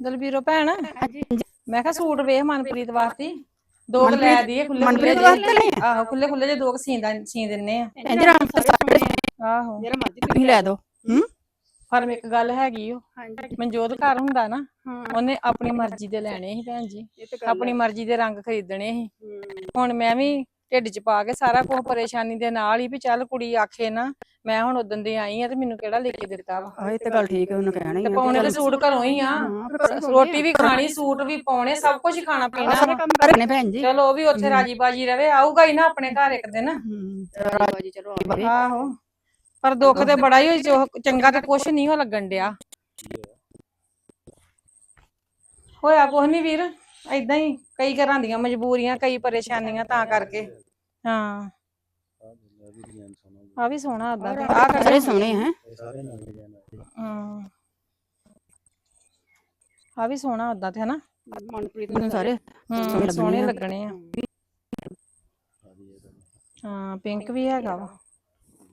ਦਲਬੀਰੋ ਭੈਣ ਮੈਂ ਕਿਹਾ ਸੂਟ ਵੇਖ ਮਨਪ੍ਰੀਤ ਵਾਸਤੇ। ਦੋ ਕੁ ਲੈ ਦੀਏ ਖੁੱਲੇ ਮਨਪ੍ਰੀਤ ਵਾਸਤੇ ਲਏ ਆਹੋ ਖੁੱਲੇ ਖੁੱਲੇ ਜੇ ਦੋ ਕੁ ਸੀਂਦਾ ਸੀ ਦਿੰਨੇ ਆ। ਇੰਜ ਰਾਮ ਤੇ ਸਾਰੇ ਆਹੋ। ਜਿਹੜਾ ਮਰਜ਼ੀ ਤੁਸੀਂ ਲੈ ਦਿਓ ਹੂੰ? ਪਰ ਇੱਕ ਗੱਲ ਹੈਗੀ ਓ। ਹਾਂਜੀ। ਮਨਜੋਤ ਘਰ ਹੁੰਦਾ ਨਾ ਉਹਨੇ ਆਪਣੀ ਮਰਜ਼ੀ ਦੇ ਲੈਣੇ ਸੀ ਭੈਣ ਜੀ। ਆਪਣੀ ਮਰਜ਼ੀ ਦੇ ਰੰਗ ਖਰੀਦਣੇ ਸੀ। ਹੁਣ ਮੈਂ ਵੀ ਢਿੱਡ 'ਚ ਪਾ ਕੇ ਸਾਰਾ ਕੁਝ ਪਰੇਸ਼ਾਨੀ ਦੇ ਨਾਲ ਹੀ ਵੀ ਚੱਲ ਕੁੜੀ ਆਖੇ ਨਾ ਮੈਂ ਹੁਣ ਉਦੋਂ ਦੀ ਆਈ ਆ ਤੇ ਮੈਨੂੰ ਕਿਹੜਾ ਲੈ ਕੇ ਦਿੱਤਾ ਵਾ? ਆਹ ਇਹ ਤੇ ਗੱਲ ਠੀਕ ਹੈ ਉਹਨੂੰ ਕਹਿਣਾ ਹੀ ਤੇ ਆ ਪਾਉਣੇ ਤੇ ਸੂਟ ਘਰੋਂ ਹੀ ਆ। ਰੋਟੀ ਵੀ ਖਾਣੀ ਸੂਟ ਵੀ ਪਾਉਣੇ ਸਭ ਕੁਝ ਖਾਣਾ ਪੀਣਾ ਸਾਰੇ ਵਾ। ਕੰਮ ਕਰਨੇ ਭੈਣ ਜੀ। ਚਲੋ ਉਹ ਵੀ ਉੱਥੇ ਰਾਜੀ ਬਾਜੀ ਰਵੇ ਆਊਗਾ ਹੀ ਨਾ ਆਪਣੇ ਘਰ ਇੱਕ ਦਿਨ। ਹੂੰ ਰਾਜੀ ਚਲੋ ਆਵੇ ਆਹੋ ਪਰ ਦੁੱਖ ਤੇ ਬੜਾ ਹੀ ਹੋਈ ਜੋ ਚੰਗਾ ਤੇ ਕੁਛ ਨਹੀਂ ਹੋ ਲੱਗਣ ਡਿਆ। ਹੋਇਆ ਕੁਛ ਨਹੀਂ ਵੀਰ? ਏਦਾਂ ਹੀ ਕਈ ਘਰਾਂ ਦੀਆਂ ਮਜਬੂਰੀਆਂ ਕਈ ਪਰੇਸ਼ਾਨੀਆਂ ਤਾਂ ਕਰਕੇ। ਹਾਂ। ਆ ਵੀ ਸੋਹਣਾ ਓਦਾਂ ਤੇ ਆ ਸਾਰੇ ਸੋਹਣੇ ਹੈ। ਹਾਂ। ਆ ਵੀ ਸੋਹਣਾ ਓਦਾਂ ਤੇ ਹਨਾ। ਮਨਪ੍ਰੀਤ ਨੂੰ ਸਾਰੇ ਸੋਹਣੇ। ਲੱਗਣੇ ਆ। ਹਾਂ ਪਿੰਕ ਵੀ ਹੈਗਾ ਵਾ।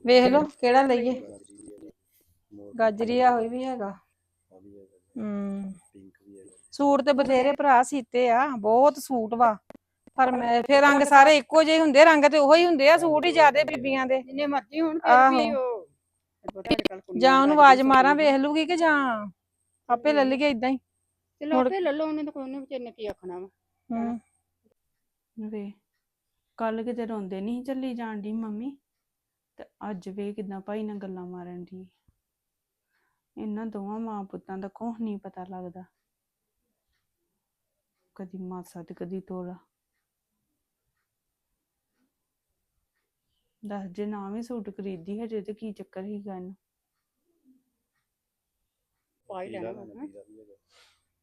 ਵੇਖ ਲਓ ਕਿਹੜਾ ਲਈਏ? ਗਾਜਰੀ ਆ ਹੋਈ ਵੀ ਹੈਗਾ। ਹੂੰ। ਸੂਟ ਤੇ ਬਥੇਰੇ ਭਰਾ ਸੀਤੇ ਆ ਬਹੁਤ ਸੂਟ ਵਾ। ਪਰ ਮੈਂ ਫਿਰ ਰੰਗ ਸਾਰੇ ਇੱਕੋ ਜਿਹੇ ਹੁੰਦੇ ਰੰਗ ਤੇ ਉਹੀ ਹੁੰਦੇ ਆ ਸੂਟ ਹੀ ਜ਼ਿਆਦੇ ਬੀਬੀਆਂ ਦੇ। ਜਿੰਨੇ ਮਰਜ਼ੀ ਹੁਣ ਫਿਰ ਵੀ। ਉਹ ਜਾਂ ਉਹਨੂੰ ਆਵਾਜ਼ ਮਾਰਾਂ ਵੇਖ ਲੂਗੀ ਕਿ ਜਾਂ ਆਪੇ ਲੈ ਲਈਏ ਇਦਾਂ ਹੀ। ਚਲੋ ਆਪੇ ਲੈ ਲਓ ਉਹਨੇ ਤਾਂ ਕੋਈ ਉਹਨੇ ਵਿਚਾਰੇ ਨੇ ਕੀ ਆਖਣਾ ਵਾ। ਹੂੰ। ਵੇ ਕੱਲ ਕਿਤੇ ਰੋਂਦੇ ਨਹੀਂ ਚੱਲੀ ਜਾਣ ਦੀ ਮੰਮੀ? ਤੇ ਅੱਜ ਵੇ ਕਿਦਾਂ ਭਾਈ ਨਾਲ ਗੱਲਾਂ ਮਾਰਨ ਦੀ ਇਹਨਾਂ ਦੋਵਾਂ ਮਾਂ ਪੁੱਤਾਂ ਦਾ ਕੁਛ ਨਹੀਂ ਪਤਾ ਲੱਗਦਾ। ਕਦੀ ਮਾਸਾ ਤੇ ਕਦੀ ਤੋਲਾ। ਦੱਸ ਜੇ ਨਾ ਵੀ ਸੂਟ ਖਰੀਦੀ ਹਜੇ ਤੇ ਕੀ ਚੱਕਰ ਹੀਗਾ ਇਹਨੂੰ? ਪਾ ਹੀ ਲੈਣਾ ਨਾ।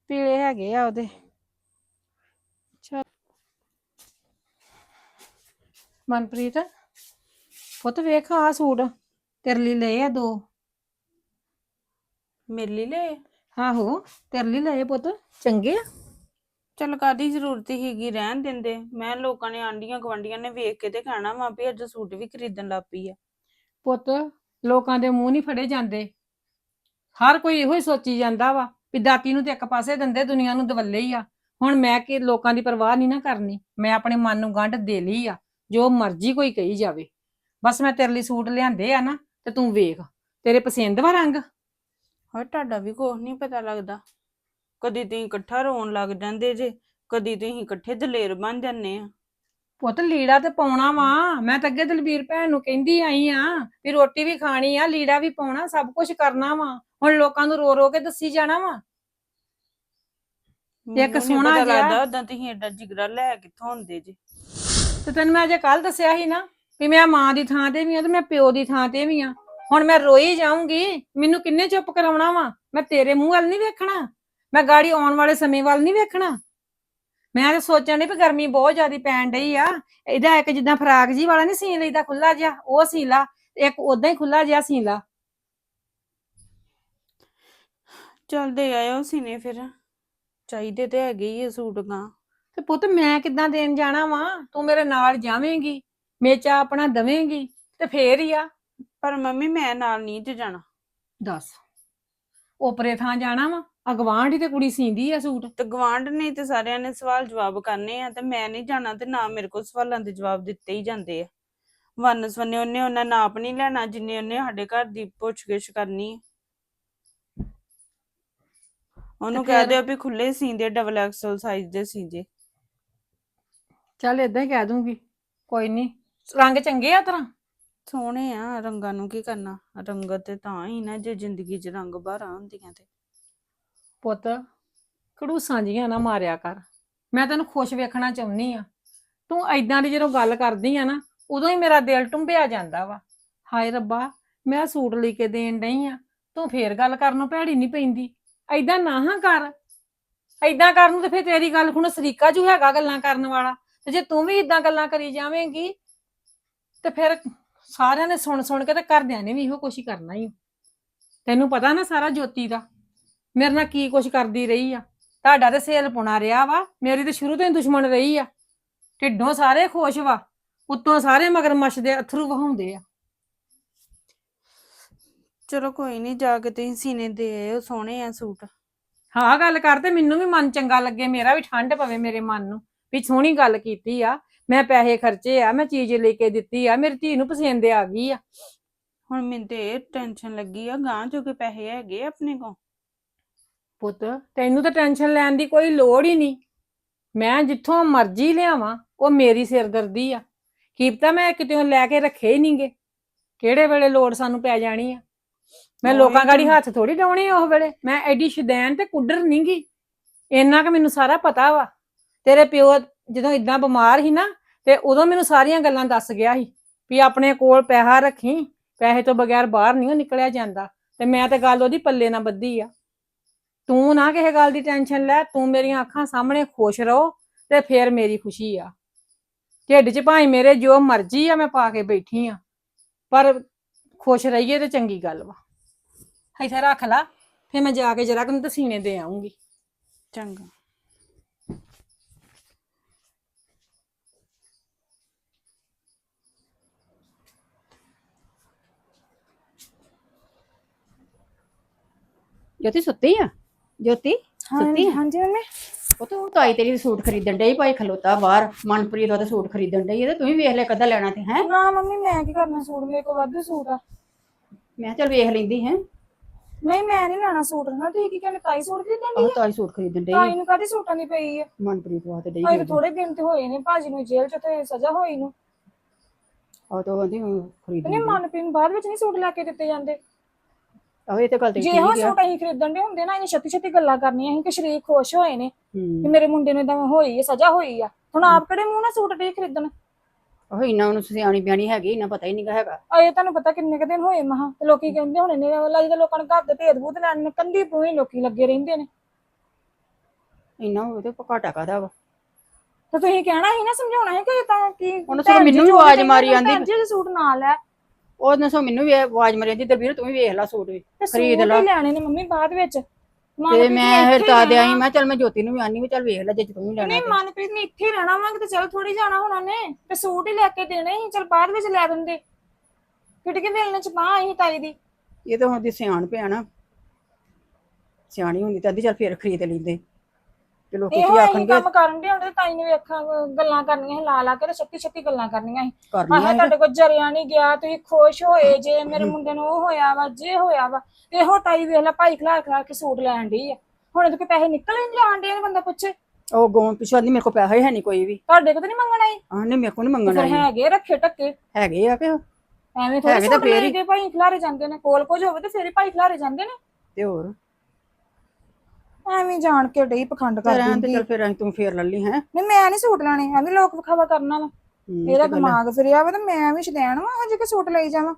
ਪੀਲੇ ਹੈਗੇ ਆ ਉਹਦੇ। ਚਲ ਮਨਪ੍ਰੀਤ ਪੁੱਤ ਵੇਖ ਆ ਸੂਟ ਤੇਰੇ ਲਈ ਲਏ ਆ ਦੋ। ਮੇਰੇ ਲਈ ਲੈ ਆਹੋ ਤੇਰੇ ਲਈ ਲਏ ਪੁੱਤ। ਚੰਗੇ ਆ? ਚੱਲ ਕਾਦੀ ਜ਼ਰੂਰਤ ਹੀਗੀ ਰਹਿਣ ਦਿੰਦੇ। ਮੈਂ ਲੋਕਾਂ ਨੇ ਆਂਡੀਆਂ ਗਵੰਡੀਆਂ ਨੇ ਵੇਖ ਕੇ ਤੇ ਕਹਿਣਾ ਵਾ ਵੀ ਅੱਜ ਸੂਟ ਵੀ ਖਰੀਦਣ ਲੱਗ ਪਈ ਆ। ਪੁੱਤ ਲੋਕਾਂ ਦੇ ਮੂੰਹ ਨਹੀਂ ਫੜੇ ਜਾਂਦੇ। ਹਰ ਕੋਈ ਇਹੋ ਹੀ ਸੋਚੀ ਜਾਂਦਾ ਵਾ ਵੀ ਦਾਤੀ ਨੂੰ ਤੇ ਇੱਕ ਪਾਸੇ ਦਿੰਦੇ ਦੁਨੀਆ ਨੂੰ ਦਵੱਲੇ ਹੀ ਆ। ਹੁਣ ਮੈਂ ਕਿ ਲੋਕਾਂ ਦੀ ਪਰਵਾਹ ਨਹੀਂ ਨਾ ਕਰਨੀ ਮੈਂ ਆਪਣੇ ਮਨ ਨੂੰ ਗੰਢ ਦੇ ਲਈ ਆ ਜੋ ਮਰਜ਼ੀ ਕੋਈ ਕਹੀ ਜਾਵੇ। ਬਸ ਮੈਂ ਤੇਰੇ ਲਈ ਸੂਟ ਲਿਆਂਦੇ ਆ ਨਾ ਤੇ ਤੂੰ ਵੇਖ ਤੇਰੇ ਪਸੰਦ ਵਾ ਰੰਗ? ਹਾਂ ਤੁਹਾਡਾ ਵੀ ਕੁਛ ਨਹੀਂ ਪਤਾ ਲੱਗਦਾ। ਕਦੀ ਤੁਸੀਂ ਇਕੱਠਾ ਰੋਣ ਲੱਗ ਜਾਂਦੇ ਜੇ ਕਦੀ ਤੁਸੀਂ ਇਕੱਠੇ ਦਲੇਰ ਬਣ ਜਾਂਦੇ ਆ। ਪੁੱਤ ਲੀੜਾ ਤੇ ਪਾਉਣਾ ਵਾ ਮੈਂ ਤਾਂ ਅੱਗੇ ਦਲਬੀਰ ਭੈਣ ਨੂੰ ਕਹਿੰਦੀ ਆਈ ਆ ਵੀ ਰੋਟੀ ਵੀ ਖਾਣੀ ਆ ਲੀੜਾ ਵੀ ਪਾਉਣਾ ਸਭ ਕੁਝ ਕਰਨਾ ਵਾ ਹੁਣ ਲੋਕਾਂ ਨੂੰ ਰੋ ਰੋ ਕੇ ਦੱਸੀ ਜਾਣਾ ਵਾ। ਇੱਕ ਮੈਨੂੰ ਨੀ ਸੋਹਣਾ ਪਤਾ ਜਿਹਾ- ਲੱਗਦਾ ਉਦਾਂ ਤੁਸੀਂ ਐਡਾ ਜਿਗਰਾ ਲੈ ਕਿੱਥੋਂ ਹੁੰਦੇ ਜੇ। ਤੇ ਤੈਨੂੰ ਮੈਂ ਅਜੇ ਕੱਲ ਦੱਸਿਆ ਸੀ ਨਾ ਵੀ ਮੈਂ ਮਾਂ ਦੀ ਥਾਂ ਤੇ ਵੀ ਆ ਤੇ ਮੈਂ ਪਿਓ ਦੀ ਥਾਂ ਤੇ ਵੀ ਆ। ਹੁਣ ਮੈਂ ਰੋਈ ਜਾਊਂਗੀ ਮੈਨੂੰ ਕਿੰਨੇ ਚੁੱਪ ਕਰਾਉਣਾ ਵਾ ਮੈਂ ਤੇਰੇ ਮੂੰਹ ਵੱਲ ਨਹੀਂ ਵੇਖਣਾ। ਮੈਂ ਗਾੜੀ ਆਉਣ ਵਾਲੇ ਸਮੇਂ ਵੱਲ ਨਹੀਂ ਵੇਖਣਾ। ਮੈਂ ਤਾਂ ਸੋਚਣ ਡਈ ਵੀ ਗਰਮੀ ਬਹੁਤ ਜ਼ਿਆਦੀ ਪੈਣ ਡਈ ਆ। ਇਹਦਾ ਇੱਕ ਜਿੱਦਾਂ ਫਰਾਕ ਜੀ ਵਾਲਾ ਨਹੀਂ ਸੀ ਲਈਦਾ ਖੁੱਲਾ ਜਿਹਾ ਉਹ ਸੀ ਲਾ। ਇੱਕ ਉਦਾਂ ਹੀ ਖੁੱਲਾ ਜਿਹਾ ਸੀ ਲਾ। ਚੱਲ ਦੇ ਆਇਓ ਸੀਨੇ ਫਿਰ। ਚਾਹੀਦੇ ਤੇ ਹੈਗੇ ਹੀ ਆ ਸੂਟ ਗਾਂ ਤੇ ਪੁੱਤ ਮੈਂ ਕਿੱਦਾਂ ਦੇਣ ਜਾਣਾ ਵਾ? ਤੂੰ ਮੇਰੇ ਨਾਲ ਜਾਵੇਂਗੀ ਮੇਚਾ ਆਪਣਾ ਦਵੇਂਗੀ ਤੇ ਫੇਰ ਹੀ ਆ। ਪਰ ਮੰਮੀ ਮੈਂ ਨਾਲ ਨਹੀਂ ਜੇ ਜਾਣਾ। ਦੱਸ ਉਪਰੇ ਥਾਂ ਜਾਣਾ ਵਾ? ਅਗਵਾਂਢ ਹੀ ਤੇ ਕੁੜੀ ਸੀਂਦੀ ਆ ਸੂਟ। ਤੇ ਗਵਾਂਢ ਨੇ ਤੇ ਸਾਰਿਆਂ ਨੇ ਸਵਾਲ ਜਵਾਬ ਕਰਨੇ ਆ ਤੇ ਮੈਂ ਨਹੀਂ ਜਾਣਾ ਤੇ ਨਾ ਮੇਰੇ ਕੋਲ ਸਵਾਲਾਂ ਦੇ ਜਵਾਬ ਦਿੱਤੇ ਹੀ ਜਾਂਦੇ ਆ। ਵੰਨ ਸਵੰਨੇ ਉਹਨੇ ਉਹਨਾਂ ਨਾਪ ਨਹੀਂ ਲੈਣਾ ਜਿੰਨੇ ਉਹਨੇ ਸਾਡੇ ਘਰ ਦੀ ਪੁੱਛਗਿਛ ਕਰਨੀ ਉਹਨੂੰ ਕਹਿ ਫਿਰ? ਦਿਓ ਵੀ ਖੁੱਲੇ ਸੀਂਦੇ ਡਬਲ ਐਕਸਲ ਸਾਈਜ਼ ਦੇ ਸੀਂਦੇ। ਚੱਲ ਏਦਾਂ ਹੀ ਕਹਿ ਦੂੰਗੀ ਕੋਈ ਨਹੀਂ। ਰੰਗ ਚੰਗੇ ਆ ਤੇਰਾ ਸੋਹਣੇ ਆ ਰੰਗਾਂ ਨੂੰ ਕੀ ਕਰਨਾ? ਰੰਗਤ ਤੇ ਤਾਂ ਹੀ ਨਾ ਜੇ ਜ਼ਿੰਦਗੀ 'ਚ ਰੰਗ ਬਾਰਾਂ ਹੁੰਦੀਆਂ ਤੇ। ਪੁੱਤ ਕੜੂਸਾਂ ਜੀਆਂ ਨਾ ਮਾਰਿਆ ਕਰ। ਮੈਂ ਤੈਨੂੰ ਖੁਸ਼ ਵੇਖਣਾ ਚਾਹੁੰਨੀ ਆ। ਤੂੰ ਐਦਾਂ ਦੀ ਜਦੋਂ ਗੱਲ ਕਰਦੀ ਆ ਨਾ, ਉਦੋਂ ਹੀ ਮੇਰਾ ਦਿਲ ਟੁੰਬਿਆ ਜਾਂਦਾ ਵਾ। ਹਾਏ ਰੱਬਾ, ਮੈਂ ਸੂਟ ਲੈ ਕੇ ਦੇਣ ਡਈ ਆ। ਤੂੰ ਫੇਰ ਗੱਲ ਕਰਨ ਭੈੜੀ ਨਹੀਂ ਪੈਂਦੀ। ਐਦਾਂ ਨਾ ਹਾਂ ਕਰ। ਐਦਾਂ ਕਰਨ ਨੂੰ ਤੇ ਫੇਰ ਤੇਰੀ ਗੱਲ ਹੁਣ ਸਰੀਕਾ ਜੂ ਹੈਗਾ ਗੱਲਾਂ ਕਰਨ ਵਾਲਾ। ਤੇ ਜੇ ਤੂੰ ਵੀ ਇਦਾਂ ਗੱਲਾਂ ਕਰੀ ਜਾਵੇਂਗੀ, ਤੇ ਫਿਰ ਸਾਰਿਆਂ ਨੇ ਸੁਣ ਸੁਣ ਕੇ ਤੇ ਘਰਦਿਆਂ ਨੇ ਵੀ ਇਹੋ ਕੁਛ ਹੀ ਕਰਨਾ ਹੀ ਤੈਨੂੰ ਪਤਾ ਨਾ ਸਾਰਾ ਜੋਤੀ ਦਾ। ਮੇਰੇ ਨਾਲ ਕੀ ਕੁਛ ਕਰਦੀ ਰਹੀ ਆ? ਤੁਹਾਡਾ ਤੇ ਸੇਲ ਪੁਣਾ ਰਿਹਾ ਵਾ ਮੇਰੀ ਤੇ ਸ਼ੁਰੂ ਤੋਂ ਹੀ ਦੁਸ਼ਮਣ ਰਹੀ ਆ। ਢਿੱਡੋਂ ਸਾਰੇ ਖੁਸ਼ ਵਾ ਉੱਤੋਂ ਸਾਰੇ ਮਗਰ ਮੱਛਦੇ ਅਥਰੂ ਵਹਾਉਂਦੇ ਆ। ਚਲੋ ਕੋਈ ਨਹੀਂ ਜਾ ਕੇ ਤੁਸੀਂ ਸੀਨੇ ਦੇ ਆਇਓ ਸੋਹਣੇ ਆ ਸੂਟ। ਹਾਂ ਗੱਲ ਕਰ ਤੇ ਮੈਨੂੰ ਵੀ ਮਨ ਚੰਗਾ ਲੱਗੇ ਮੇਰਾ ਵੀ ਠੰਡ ਪਵੇ ਮੇਰੇ ਮਨ ਨੂੰ। ਵੀ ਸੋਹਣੀ ਗੱਲ ਕੀਤੀ ਆ ਮੈਂ ਪੈਸੇ ਖਰਚੇ ਆ ਮੈਂ ਚੀਜ਼ ਲੈ ਕੇ ਦਿੱਤੀ ਆ ਮੇਰੀ ਧੀ ਨੂੰ ਪਸੰਦ ਆ ਗਈ ਆ। ਹੁਣ ਮੈਨੂੰ ਤੇ ਇਹ ਟੈਨਸ਼ਨ ਲੱਗੀ ਆ ਗਾਂ ਜੋ ਕਿ ਪੈਸੇ ਹੈਗੇ ਆ ਆਪਣੇ ਕੋਲ? ਪੁੱਤ ਤੈਨੂੰ ਤਾਂ ਟੈਨਸ਼ਨ ਲੈਣ ਦੀ ਕੋਈ ਲੋੜ ਹੀ ਨਹੀਂ। ਮੈਂ ਜਿੱਥੋਂ ਮਰਜ਼ੀ ਲਿਆਵਾਂ ਉਹ ਮੇਰੀ ਸਿਰਦਰਦੀ ਆ। ਕੀਪਤਾ ਮੈਂ ਕਿਤੇ ਲੈ ਕੇ ਰੱਖੇ ਹੀ ਨਹੀਂਗੇ। ਕਿਹੜੇ ਵੇਲੇ ਲੋੜ ਸਾਨੂੰ ਪੈ ਜਾਣੀ ਆ? ਮੈਂ ਲੋਕਾਂ ਗਾੜੀ। ਹੱਥ ਥੋੜੀ ਡਾਉਣੇ ਉਹ ਵੇਲੇ। ਮੈਂ ਐਡੀ ਸ਼ਦੈਨ ਤੇ ਕੁੱਡਰ ਨਹੀਂਗੀ। ਇੰਨਾ ਕਿ ਮੈਨੂੰ ਸਾਰਾ ਪਤਾ ਵਾ। ਤੇਰੇ ਪਿਓ ਜਦੋਂ ਇਦਾਂ ਬਿਮਾਰ ਸੀ ਨਾ ਤੇ ਉਦੋਂ ਮੈਨੂੰ ਸਾਰੀਆਂ ਗੱਲਾਂ ਦੱਸ ਗਿਆ ਸੀ ਵੀ ਆਪਣੇ ਕੋਲ ਪੈਸਾ ਰੱਖੀ। ਪੈਸੇ ਤੋਂ ਬਗੈਰ ਬਾਹਰ ਨਹੀਂ ਨਿਕਲਿਆ ਜਾਂਦਾ। ਤੇ ਮੈਂ ਤੇ ਗੱਲ ਉਹਦੀ ਪੱਲੇ ਨਾ ਬੱਧੀ ਆ। ਤੂੰ ਨਾ ਕਿਸੇ ਗੱਲ ਦੀ ਟੈਨਸ਼ਨ ਲੈ ਤੂੰ ਮੇਰੀਆਂ ਅੱਖਾਂ ਸਾਹਮਣੇ ਖੁਸ਼ ਰਹੋ ਤੇ ਫੇਰ ਮੇਰੀ ਖੁਸ਼ੀ ਆ। ਢਿੱਡ 'ਚ ਭਾਵੇਂ ਮੇਰੇ ਜੋ ਮਰਜ਼ੀ ਆ ਮੈਂ ਪਾ ਕੇ ਬੈਠੀ ਆ ਪਰ ਖੁਸ਼ ਰਹੀਏ ਤੇ ਚੰਗੀ ਗੱਲ ਵਾ। ਇੱਥੇ ਰੱਖ ਲਾ ਫੇਰ ਮੈਂ ਜਾ ਕੇ ਜਰਾ ਕੁ ਤਸੀਨੇ ਦੇ ਆਉਂਗੀ ਚੰਗਾ। ਜੋਤੀ ਸੁੱਤੀ ਆ? ਜੋਤੀ ਸੁੱਤੀ ਹਾਂਜੀ ਮੰਮੀ। ਉਹ ਤਾਂ ਉਹ ਤਾਈ ਤੇਰੀ ਸੂਟ ਖਰੀਦਣ ਡਈ ਭਾਈ ਖਲੋਤਾ ਬਾਹਰ। ਮਨਪ੍ਰੀਤ ਉਹਦਾ ਸੂਟ ਖਰੀਦਣ ਡਈ ਆ ਤੇ ਤੂੰ ਵੀ ਵੇਖ ਲੈ ਕਦਾ ਲੈਣਾ ਤੇ ਹੈ? ਨਾ ਮੰਮੀ ਮੈਂ ਕੀ ਕਰਨਾ ਸੂਟ? ਮੇਰੇ ਕੋਲ ਵਾਧੂ ਸੂਟ ਆ। ਮੈਂ ਚੱਲ ਵੇਖ ਲੈਂਦੀ ਹੈ? ਨਹੀਂ ਮੈਂ ਨਹੀਂ ਲੈਣਾ ਸੂਟ। ਨਾ ਤੁਸੀਂ ਕੀ ਕਹਿੰਦੇ ਤਾਈ ਸੂਟ ਖਰੀਦਣ ਉਹ ਦੀ ਤਾਈ ਸੂਟ ਖਰੀਦਣ ਡਈ ਤਾਈ। ਨੂੰ ਕਾਹਦੀ ਸੂਟਾਂ ਦੀ ਪਈ ਹੈ ਮਨਪ੍ਰੀਤ ਵਾਸਤੇ ਡਈ ਅਜੇ ਖਰੀਦਣ। ਥੋੜੇ ਦਿਨ ਤੇ ਹੋਏ ਨੇ ਭਾਜੀ ਨੂੰ ਜੇਲ੍ਹ ਚ ਤੇ ਸਜ਼ਾ ਹੋਈ ਨੂੰ। ਉਹ ਤਾਂ ਉਹਦੀ ਖਰੀਦਣ ਇਹਨੇ ਮਨਪ੍ਰੀਤ ਨੂੰ ਬਾਅਦ ਵਿੱਚ ਨਹੀਂ ਸੂਟ ਲੈ ਕੇ ਦਿੱਤੇ ਜਾਂਦੇ। ਆਹੋ ਇਹ ਤਾਂ ਗੱਲ ਤੇ ਜੇ ਠੀਕ ਉਹ ਆ। ਸੂਟ ਅਸੀਂ ਖਰੀਦਣ ਦੇ ਹੁੰਦੇ ਨਾ ਇਹਨੇ ਛੱਤੀ ਛੱਤੀ ਗੱਲਾਂ ਕਰਨੀਆਂ ਸੀ ਕਿ ਸ਼ਰੀਕ ਖੁਸ਼ ਹੋਏ ਨੇ ਕਿ ਹੂੰ ਮੇਰੇ ਮੁੰਡੇ ਨੂੰ ਇਦਾਂ ਹੋਈ ਹੈ ਸਜ਼ਾ ਹੋਈ ਆ। ਹੁਣ ਆਪ ਕਿਹੜੇ ਮੂੰਹ ਨਾਲ ਸੂਟ ਦੇ ਖਰੀਦਣ? ਉਹ ਇੰਨਾ ਉਹਨੂੰ ਸਿਆਣੀ ਬਿਆਣੀ ਹੈਗੀ ਇੰਨਾ ਪਤਾ ਹੀ ਨਹੀਂਗਾ ਹੈਗਾ। ਅਜੇ ਤੁਹਾਨੂੰ ਪਤਾ ਕਿੰਨੇ ਕੁ ਦਿਨ ਹੋਏ ਮਹਾ ਤੇ ਲੋਕੀ ਕਹਿੰਦੇ ਹੁਣ ਇਹਨੇ ਵਾਲਾ ਜਿਹਦੇ ਲੋਕਾਂ ਨੂੰ ਘਰ ਦੇ ਭੇਦ ਭੂਤ ਲੈਣ ਨੇ ਕੰਦੀ ਪੂਈ ਲੋਕੀ ਲੱਗੇ ਰਹਿੰਦੇ ਨੇ। ਇੰਨਾ ਉਹਦੇ ਪਾ ਘਾਟਾ ਕਾਦਾ ਵਾ? ਤੇ ਤੁਸੀਂ ਕਹਿਣਾ ਸੀ ਨਾ ਸਮਝਾਉਣਾ ਹੈ ਕਿ ਤਾਂ ਕੀ ਉਹਨੇ ਸਗੋਂ ਮੈਨੂੰ ਵੀ ਆਵਾਜ਼ ਮਾਰੀ ਜਾਂਦੀ। ਜੀ ਸੂਟ ਨਾ ਲੈ। ਉਹਨੇ ਸੋ ਮੈਨੂੰ ਵੀ ਆਵਾਜ਼ ਮਾਰੀ ਜਾਂਦੀ ਦਲਵੀਰ ਤੂੰ ਵੀ ਵੇਖ ਲੈ ਸੂਟ ਵੀ ਤੇ ਖਰੀਦ ਸੂਟ ਲਾ। ਹੀ ਲੈਣੇ ਨੇ ਮੰਮੀ ਬਾਅਦ ਵਿੱਚ ਤੇ ਮਨਪ੍ਰੀਤ ਮੈਂ ਫਿਰ ਇੱਥੇ ਤਾਂ ਦੇ ਆਈ। ਮੈਂ ਚੱਲ ਮੈਂ ਜੋਤੀ ਨੂੰ ਵੀ ਆਨੀ ਵੀ ਚੱਲ ਵੇਖ ਲੈ ਜੇ ਤੂੰ ਵੀ ਲੈਣਾ ਨਹੀਂ। ਮਨਪ੍ਰੀਤ ਨੇ ਇੱਥੇ ਹੀ ਰਹਿਣਾ ਵਾ ਤੇ ਚਲ ਥੋੜੀ ਜਾਣਾ ਹੋਣਾ ਨੇ ਤੇ ਸੂਟ ਹੀ ਲੈ ਕੇ ਦੇਣੇ ਸੀ ਚਲ ਬਾਅਦ ਵਿੱਚ ਲੈ ਦਿੰਦੇ ਕਿਟ ਕੇ ਵੇਲਣੇ ਚ ਬਾਹ ਆਈ ਤਾਈ ਦੀ ਇਹ ਤਾਂ ਹੁਣ ਦੀ ਸਿਆਣ ਪਿਆ ਨਾ ਸਿਆਣੀ ਹੁੰਦੀ ਤਾਂ ਆਂਦੀ ਚੱਲ ਫੇਰ ਖਰੀਦ ਲੈਂਦੇ ਤੇ ਲੋਕੀ ਇਹੋ ਕੀ ਆਖਣਗੇ? ਕੰਮ ਕਰਨ ਦੇ ਹੁੰਦੇ ਤਾਈ ਨੇ ਵੇਖਾਂ ਗੱਲਾਂ ਕਰਨੀਆਂ ਸੀ ਲਾ ਲਾ ਕੇ ਤੇ ਛੱਤੀ ਛੱਤੀ ਗੱਲਾਂ ਕਰਨੀਆਂ ਸੀ। ਆਹ ਤੁਹਾਡੇ ਕੋਲ ਜਰਿਆ ਨਹੀਂ ਗਿਆ ਤੁਸੀਂ ਖੁਸ਼ ਹੋਏ ਜੇ ਮੇਰੇ ਮੁੰਡੇ ਨੂੰ ਉਹ ਹੋਇਆ ਵਾ ਜੇ ਹੋਇਆ ਵਾ ਤੇ ਇਹੋ ਤਾਈ ਵੇਖ ਲੈ ਭਾਈ ਖਲਾ ਖਲਾ ਕੇ ਸੂਟ ਲੈਣ ਡਈ ਆ। ਹੁਣ ਇਹਦੇ ਕੋਲ ਪੈਸੇ ਨਿਕਲ ਨਹੀਂ ਜਾਣ ਡੇ ਬੰਦਾ ਪੁੱਛੇ। ਉਹ ਗੋਂ ਪਿਛੋਂ ਆਂਦੀ ਮੇਰੇ ਕੋਲ ਪੈਸਾ ਹੀ ਹੈ ਨਹੀਂ ਕੋਈ ਵੀ। ਤੁਹਾਡੇ ਕੋਲ ਤਾਂ ਨਹੀਂ ਮੰਗਣਾ ਹੀ ਆਹ ਨਹੀਂ ਮੇਰੇ ਕੋਲ ਨਹੀਂ ਮੰਗਣਾ ਫਿਰ ਇਹ। ਹੈਗੇ ਰੱਖੇ ਟੱਕੇ। ਹੈਗੇ ਆ ਕਿ ਉਹ? ਐਵੇਂ ਥੋੜੀ ਹੈਗੇ ਤਾਂ ਸੂਟ ਫੇਰ ਹੀ। ਭਾਈ ਖਿਲਾਰੇ ਜਾਂਦੇ ਨੇ ਕੋਲ ਕੁਝ ਹੋਵੇ ਤੇ ਫੇਰ ਹੀ ਭਾਈ ਖਿਲਾਰੇ ਜਾਂਦੇ ਨੇ। ਤੇ ਹੋਰ? ਐਵੇਂ ਜਾਣ ਕੇ ਡਈ ਪਖੰਡ ਕਰ ਰਹਿਣ ਤੇ ਦਿੰਦੀ ਚੱਲ ਫੇਰ ਅਸੀਂ ਤੂੰ ਫੇਰ ਲੱਲੀ ਹੈ। ਨਹੀਂ ਮੈਂ ਨਹੀਂ ਸੂਟ ਲੈਣੇ ਐਵੇਂ ਲੋਕ ਵਿਖਾਵਾ ਕਰਨਾ ਵਾ ਇਹਦਾ ਦਿਮਾਗ ਫਿਰਿਆ ਵਾ ਤੇ ਮੈਂ ਵੀ ਛਦੈਣ ਵਾ ਹਜੇ ਕਿ ਸੂਟ ਲਈ ਜਾਵਾਂ?